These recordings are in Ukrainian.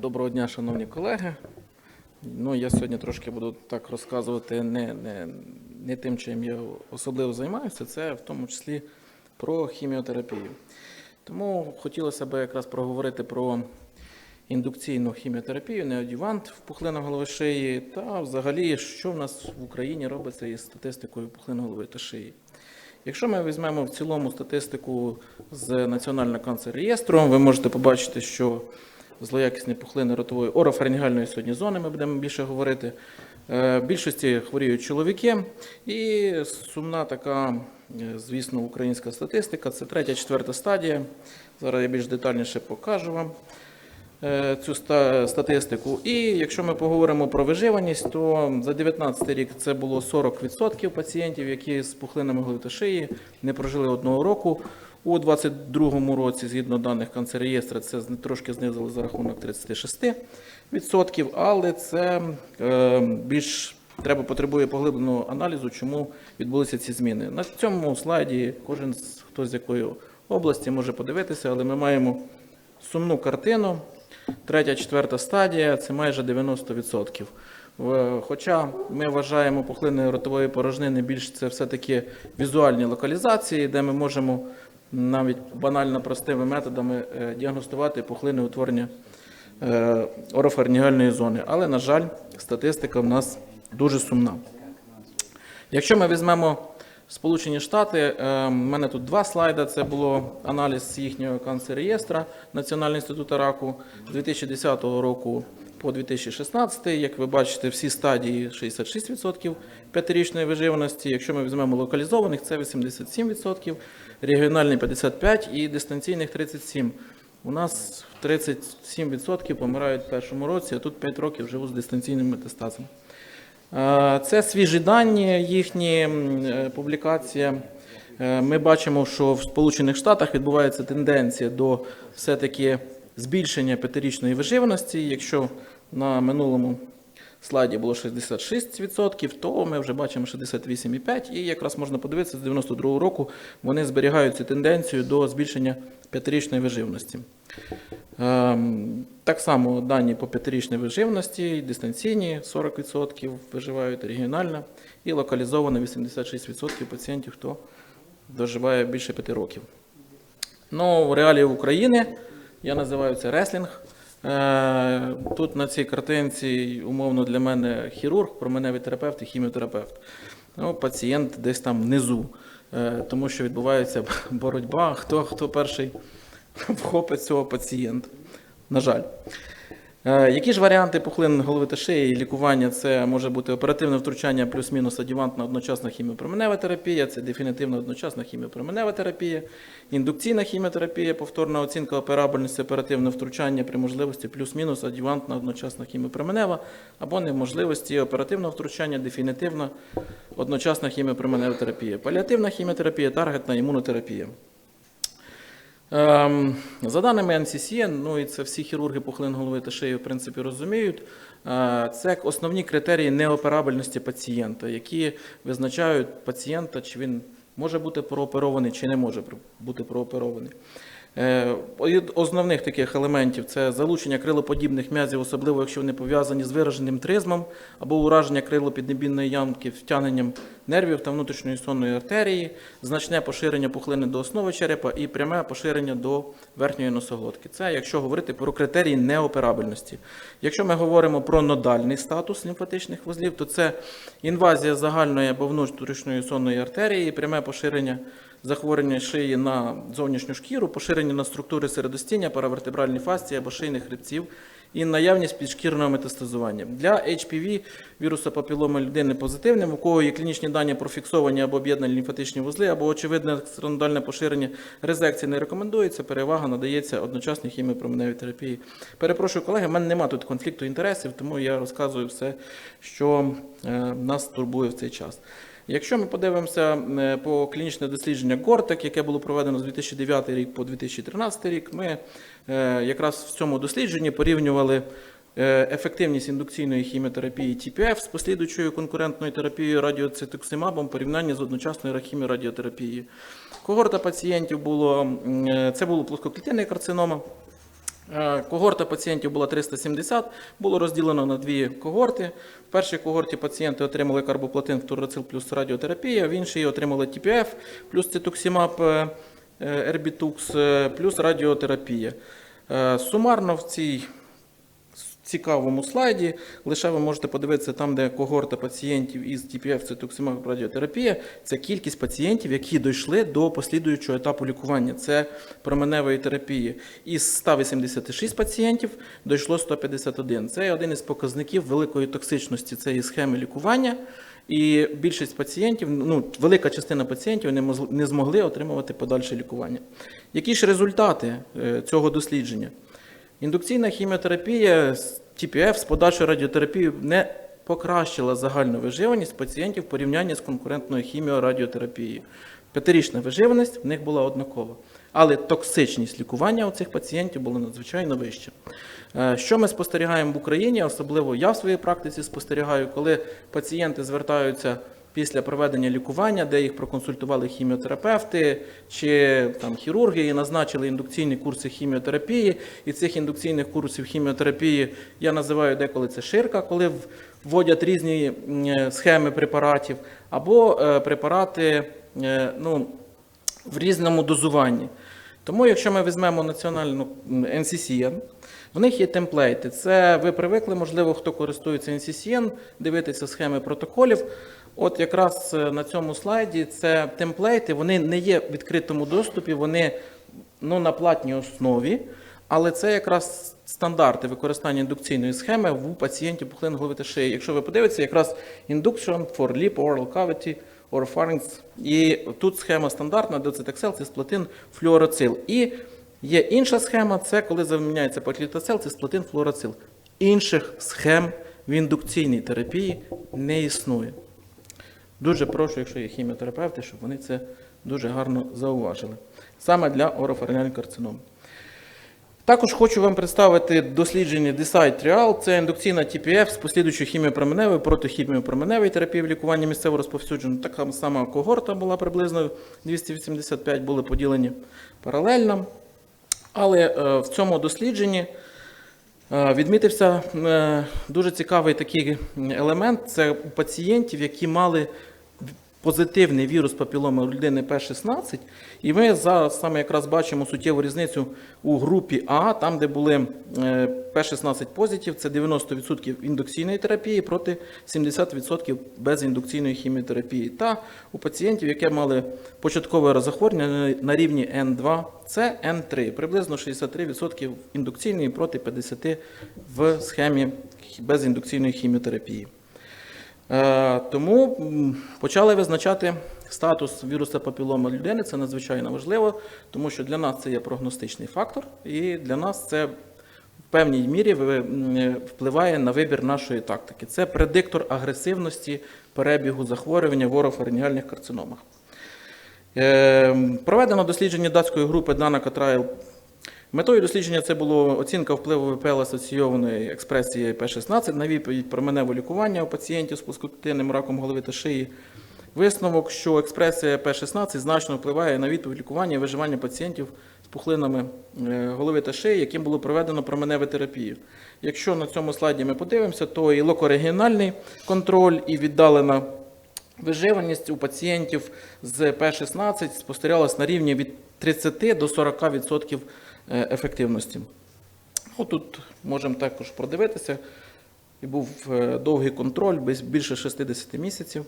Доброго дня, шановні колеги. Ну, я сьогодні трошки буду так розказувати не, не, не тим, чим я особливо займаюся, це в тому числі про хіміотерапію. Тому хотілося б якраз проговорити про індукційну хіміотерапію, неодювант в пухлинах голови шиї та взагалі, що в нас в Україні робиться із статистикою пухлин голови та шиї. Якщо ми візьмемо в цілому статистику з Національного канцер-реєстру, ви можете побачити, що злоякісні пухлини ротової орофарингальної сьогодні зони, ми будемо більше говорити. Е, В більшості хворіють чоловіки, і сумна така, е, звісно, українська статистика це третя, четверта стадія. Зараз я більш детальніше покажу вам е, цю статистику. І якщо ми поговоримо про виживаність, то за 2019 рік це було 40% пацієнтів, які з пухлинами голови та шиї не прожили одного року. У 2022 році, згідно даних канцереєстра, це трошки знизили за рахунок 36%, але це е, більш треба потребує поглибленого аналізу, чому відбулися ці зміни. На цьому слайді кожен з- хто з якої області може подивитися, але ми маємо сумну картину. Третя, четверта стадія це майже 90%. Хоча ми вважаємо пухлини ротової порожнини більш це все-таки візуальні локалізації, де ми можемо навіть банально простими методами е, діагностувати пухлини утворення е, зони. Але, на жаль, статистика в нас дуже сумна. Якщо ми візьмемо Сполучені Штати, е, в мене тут два слайди. Це було аналіз їхнього канцереєстра Національного інституту раку з 2010 року по 2016. Як ви бачите, всі стадії 66% п'ятирічної виживаності. Якщо ми візьмемо локалізованих, це 87%, регіональний 55% і дистанційних 37%. У нас 37% помирають в першому році, а тут 5 років живуть з дистанційним метастазом. Це свіжі дані, їхні е, публікація. Е, Ми бачимо, що в Сполучених Штатах відбувається тенденція до все-таки збільшення п'ятирічної виживаності. Якщо на минулому слайді було 66%, то ми вже бачимо 68,5%. І якраз можна подивитися, з 92 року вони зберігають цю тенденцію до збільшення п'ятирічної виживності. Ем, Так само дані по п'ятирічній виживності, дистанційні 40% виживають, регіональна і локалізовано 86% пацієнтів, хто доживає більше 5 років. Ну, в реалії України я називаю це реслінг. Е, Тут на цій картинці, умовно, для мене хірург, променевий терапевт і хіміотерапевт. Ну, пацієнт десь там внизу, е, тому що відбувається боротьба, хто, хто перший вхопить цього пацієнта. На жаль. Е, Які ж варіанти пухлин голови та шиї і лікування? Це може бути оперативне втручання плюс-мінус адювантна одночасна хіміопроменева терапія, це дефінітивна одночасна хіміопроменева терапія, індукційна хіміотерапія, повторна оцінка операбельності, оперативне втручання при можливості плюс-мінус адювантна одночасна хіміопроменева або неможливості оперативного втручання, дефінітивна одночасна хіміопроменева терапія, паліативна хіміотерапія, таргетна імунотерапія. Ем, За даними NCCN, ну і це всі хірурги пухлин голови та шиї в принципі розуміють. е, Це основні критерії неоперабельності пацієнта, які визначають пацієнта, чи він може бути прооперований, чи не може бути прооперований. Е, основних таких елементів це залучення крилоподібних м'язів, особливо якщо вони пов'язані з вираженим тризмом або ураження крилопіднебінної ямки втягненням нервів та внутрішньої сонної артерії, значне поширення пухлини до основи черепа і пряме поширення до верхньої носоглотки. Це якщо говорити про критерії неоперабельності. Якщо ми говоримо про нодальний статус лімфатичних вузлів, то це інвазія загальної або внутрішньої сонної артерії, пряме поширення захворювання шиї на зовнішню шкіру, поширення на структури середостіння, паравертебральні фасції або шийних хребців і наявність підшкірного метастазування. Для HPV віруса папіломи людини позитивним, у кого є клінічні дані про фіксовані або об'єднані лімфатичні вузли, або очевидне екстранодальне поширення резекції не рекомендується, перевага надається одночасній хіміопроменевій терапії. Перепрошую, колеги, в мене немає тут конфлікту інтересів, тому я розказую все, що е, нас турбує в цей час. Якщо ми подивимося е, по клінічне дослідження Гортек, яке було проведено з 2009 рік по 2013 рік, ми е, якраз в цьому дослідженні порівнювали е, ефективність індукційної хіміотерапії TPF з послідуючою конкурентною терапією радіоцитоксимабом в порівнянні з одночасною хіміорадіотерапією. Когорта пацієнтів було це було плоскоклітинний карцинома. Е, Когорта пацієнтів була 370, було розділено на дві когорти. В першій когорті пацієнти отримали карбоплатин, фторацил плюс радіотерапія, в іншій отримали ТПФ плюс цитуксімаб, е, е, ербітукс плюс радіотерапія. Сумарно в цій цікавому слайді. Лише ви можете подивитися там, де когорта пацієнтів із TPF, цитоксимаб, радіотерапія. Це кількість пацієнтів, які дійшли до послідуючого етапу лікування. Це променевої терапії. Із 186 пацієнтів дійшло 151. Це один із показників великої токсичності цієї схеми лікування. І більшість пацієнтів, ну велика частина пацієнтів не не змогли отримувати подальше лікування. Які ж результати е, цього дослідження? Індукційна хіміотерапія TPF з подальшою радіотерапією не покращила загальну виживаність пацієнтів в порівнянні з конкурентною хіміорадіотерапією. П'ятирічна виживаність в них була однакова. Але токсичність лікування у цих пацієнтів була надзвичайно вища. Е, Що ми спостерігаємо в Україні, особливо я в своїй практиці спостерігаю, коли пацієнти звертаються після проведення лікування, де їх проконсультували хіміотерапевти чи там хірурги і назначили індукційні курси хіміотерапії. І цих індукційних курсів хіміотерапії я називаю деколи це ширка, коли вводять різні е, схеми препаратів, або е, препарати е, ну, в різному дозуванні. Тому, якщо ми візьмемо національну NCCN, в них є темплейти. Це ви привикли, можливо, хто користується NCCN, дивитися схеми протоколів. От якраз е, на цьому слайді це темплейти, вони не є в відкритому доступі, вони ну, на платній основі, але це якраз стандарти використання індукційної схеми в пацієнтів пухлин голови та шиї. Якщо ви подивитеся, якраз induction for lip oral cavity or pharynx. І тут схема стандартна, доцитексел, цисплатин, флюороцил. І є інша схема, це коли заміняється паклітоцел, цисплатин, флуороцил. Інших схем в індукційній терапії не існує. Дуже прошу, якщо є хіміотерапевти, щоб вони це дуже гарно зауважили. Саме для орофаріальних карцином. Також хочу вам представити дослідження Decide Trial. Це індукційна TPF з послідуючою хіміопроменевою проти хіміопроменевої терапії в лікуванні місцево розповсюджено. Така сама когорта була приблизно 285, були поділені паралельно. Але е, в цьому дослідженні е, відмітився е, дуже цікавий такий елемент. Це у пацієнтів, які мали позитивний вірус папіломи людини П16. І ми зараз саме якраз бачимо суттєву різницю у групі А, там, де були е, П16 позитив, це 90% індукційної терапії проти 70% безіндукційної хіміотерапії. Та у пацієнтів, які мали початкове захворювання на рівні Н2, це Н3, приблизно 63% індукційної проти 50% в схемі безіндукційної хіміотерапії. Е, Тому почали визначати статус віруса папіломи людини. Це надзвичайно важливо, тому що для нас це є прогностичний фактор, і для нас це в певній мірі впливає на вибір нашої тактики. Це предиктор агресивності перебігу захворювання в орофарінгіальних карциномах. Е, Проведено дослідження датської групи Dana Trial. Метою дослідження це було оцінка впливу ВПЛ асоційованої експресії П16 на відповідь про меневе лікування у пацієнтів з пускотинним раком голови та шиї. Висновок, що експресія П16 значно впливає на відповідь лікування і виживання пацієнтів з пухлинами е, голови та шиї, яким було проведено променеву терапію. Якщо на цьому слайді ми подивимося, то і локорегіональний контроль, і віддалена Виживаність у пацієнтів з П16 спостерігалась на рівні від 30 до 40% е, ефективності. Ну, тут можемо також продивитися. І був е, довгий контроль, більше 60 місяців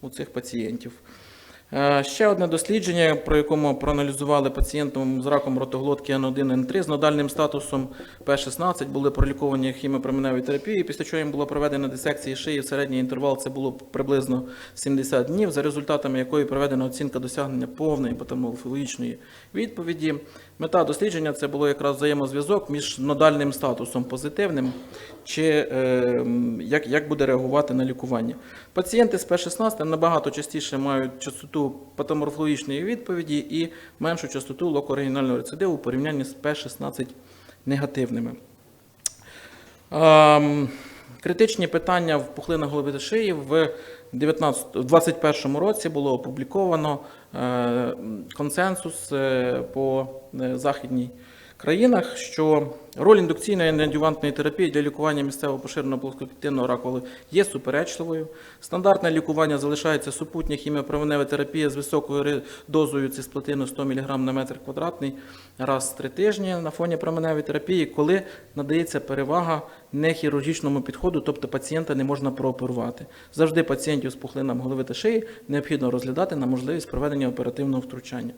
у цих пацієнтів. Е, Ще одне дослідження, про якому проаналізували пацієнтам з раком ротоглотки Н1, Н3 з нодальним статусом П16, були проліковані хіміопроменевої терапії, після чого їм була проведена дисекція шиї в середній інтервал, це було приблизно 70 днів, за результатами якої проведена оцінка досягнення повної патоморфологічної відповіді. Мета дослідження це було якраз взаємозв'язок між нодальним статусом позитивним, чи е, як, як буде реагувати на лікування. Пацієнти з П16 набагато частіше мають частоту патоморфологічної відповіді і меншу частоту локорегіонального рецидиву у порівнянні з П16 негативними. Ем, Критичні питання в пухлинах голови та шиї в 19, в 21 році було опубліковано е, консенсус е, по е, західній країнах, що роль індукційної неадювантної терапії для лікування місцевого поширеного плоскоклітинного раку є суперечливою. Стандартне лікування залишається супутня хіміопроменева терапія з високою дозою цисплатину 100 мг на метр квадратний раз в три тижні на фоні променевої терапії, коли надається перевага нехірургічному підходу, тобто пацієнта не можна прооперувати. Завжди пацієнтів з пухлинами голови та шиї необхідно розглядати на можливість проведення оперативного втручання.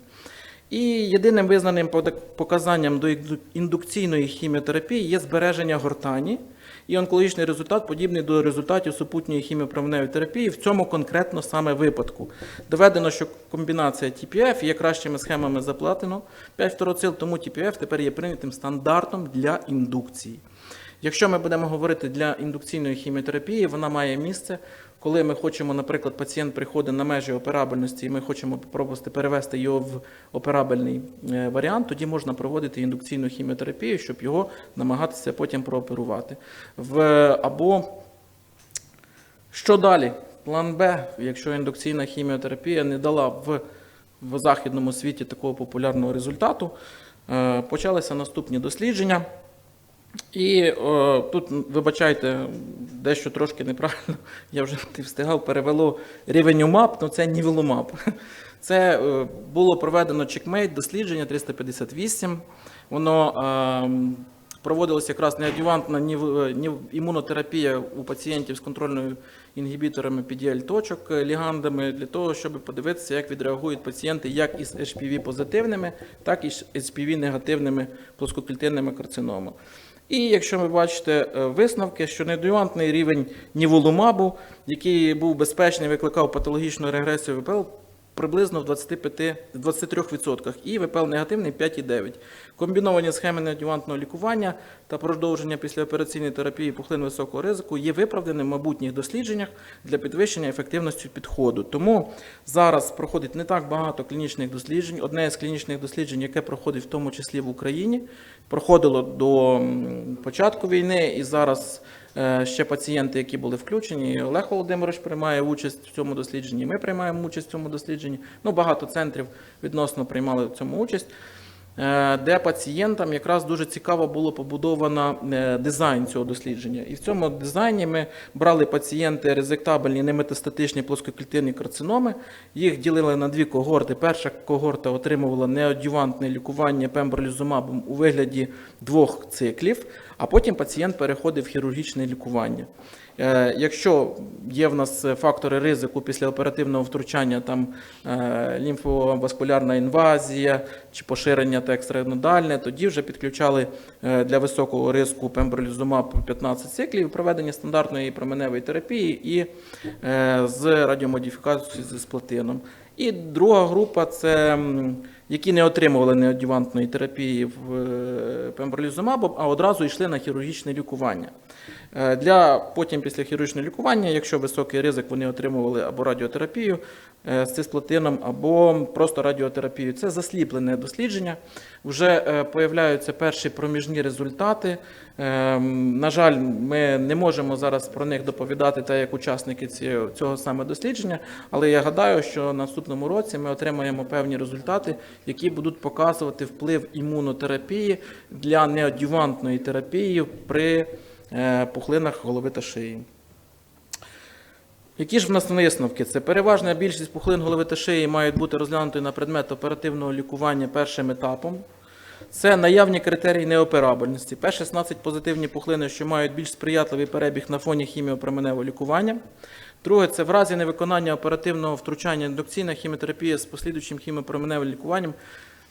І єдиним визнаним показанням до індукційної хіміотерапії є збереження гортані, і онкологічний результат подібний до результатів супутньої хіміопроменевої терапії в цьому конкретно саме випадку. Доведено, що комбінація TPF є кращими схемами заплатено 5 фтороцил, тому TPF тепер є прийнятим стандартом для індукції. Якщо ми будемо говорити для індукційної хіміотерапії, вона має місце, коли ми хочемо, наприклад, пацієнт приходить на межі операбельності, і ми хочемо попробувати перевести його в операбельний е, варіант, тоді можна проводити індукційну хіміотерапію, щоб його намагатися потім прооперувати. В, або що далі? План Б, якщо індукційна хіміотерапія не дала в, в західному світі такого популярного результату, е, почалися наступні дослідження. І о, тут, вибачайте, дещо трошки неправильно, я вже не встигав, перевело рівень УМАП, але це нівелумап. Це е, було проведено чекмейт, дослідження 358. Воно е, проводилось якраз неадювантна нів, е, нів, імунотерапія у пацієнтів з контрольною інгібіторами PDL точок, лігандами, для того, щоб подивитися, як відреагують пацієнти як із HPV позитивними, так і з HPV негативними плоскоклітинними карциномами. І якщо ви бачите е, висновки, що неадювантний рівень ніволумабу, який був безпечний, викликав патологічну регресію ВПЛ, приблизно в 25, в 23%, і ВПЛ негативний 5,9. Комбіновані схеми неадювантного лікування та продовження післяопераційної терапії пухлин високого ризику є виправданим в майбутніх дослідженнях для підвищення ефективності підходу. Тому зараз проходить не так багато клінічних досліджень. Одне з клінічних досліджень, яке проходить в тому числі в Україні, проходило до початку війни, і зараз ще пацієнти, які були включені. Олег Володимирович приймає участь в цьому дослідженні. Ми приймаємо участь в цьому дослідженні. Ну, багато центрів відносно приймали в цьому участь. е, Де пацієнтам якраз дуже цікаво було побудовано е, дизайн цього дослідження. І в цьому дизайні ми брали пацієнти резектабельні неметастатичні плоскоклітинні карциноми, їх ділили на дві когорти. Перша когорта отримувала неодювантне лікування пембролізумабом у вигляді двох циклів, а потім пацієнт переходив в хірургічне лікування. Е, Якщо є в нас фактори ризику після оперативного втручання, там е, лімфоваскулярна інвазія чи поширення та екстранодальне, тоді вже підключали е, для високого ризику пембролізумаб 15 циклів, проведення стандартної променевої терапії і е, з радіомодифікацією з сплатином. І друга група це які не отримували неодювантної терапії в е, пембролізумабом, а одразу йшли на хірургічне лікування. Е, Для потім після хірургічного лікування, якщо високий ризик, вони отримували або радіотерапію е, з цисплатином, або просто радіотерапію. Це засліплене дослідження. Вже е, появляються перші проміжні результати. На жаль, ми не можемо зараз про них доповідати, так як учасники цього, саме дослідження, але я гадаю, що наступному році ми отримаємо певні результати, які будуть показувати вплив імунотерапії для неодювантної терапії при пухлинах голови та шиї. Які ж в нас висновки? Це переважна більшість пухлин голови та шиї мають бути розглянуті на предмет оперативного лікування першим етапом. Це наявні критерії неоперабельності. P16 позитивні пухлини, що мають більш сприятливий перебіг на фоні хіміопроменевого лікування. Друге, це в разі невиконання оперативного втручання індукційна хіміотерапія з послідуючим хіміопроменевим лікуванням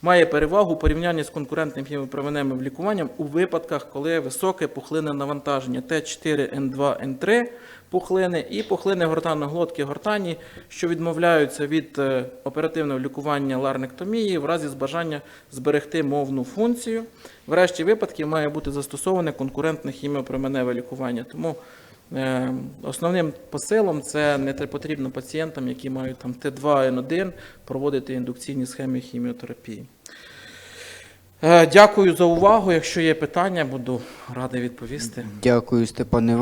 має перевагу у порівнянні з конкурентним хіміопроменевим лікуванням у випадках, коли високе пухлинне навантаження Т4, Н2, Н3 пухлини і пухлини гортанно-глотки гортані, що відмовляються від е, оперативного лікування ларнектомії в разі збажання зберегти мовну функцію. В решті випадків має бути застосоване конкурентне хіміопроменеве лікування. Тому основним посилом це не потрібно пацієнтам, які мають там Т2, Н1, проводити індукційні схеми хіміотерапії. Е, Дякую за увагу. Якщо є питання, буду радий відповісти. Дякую, Степан Іванович.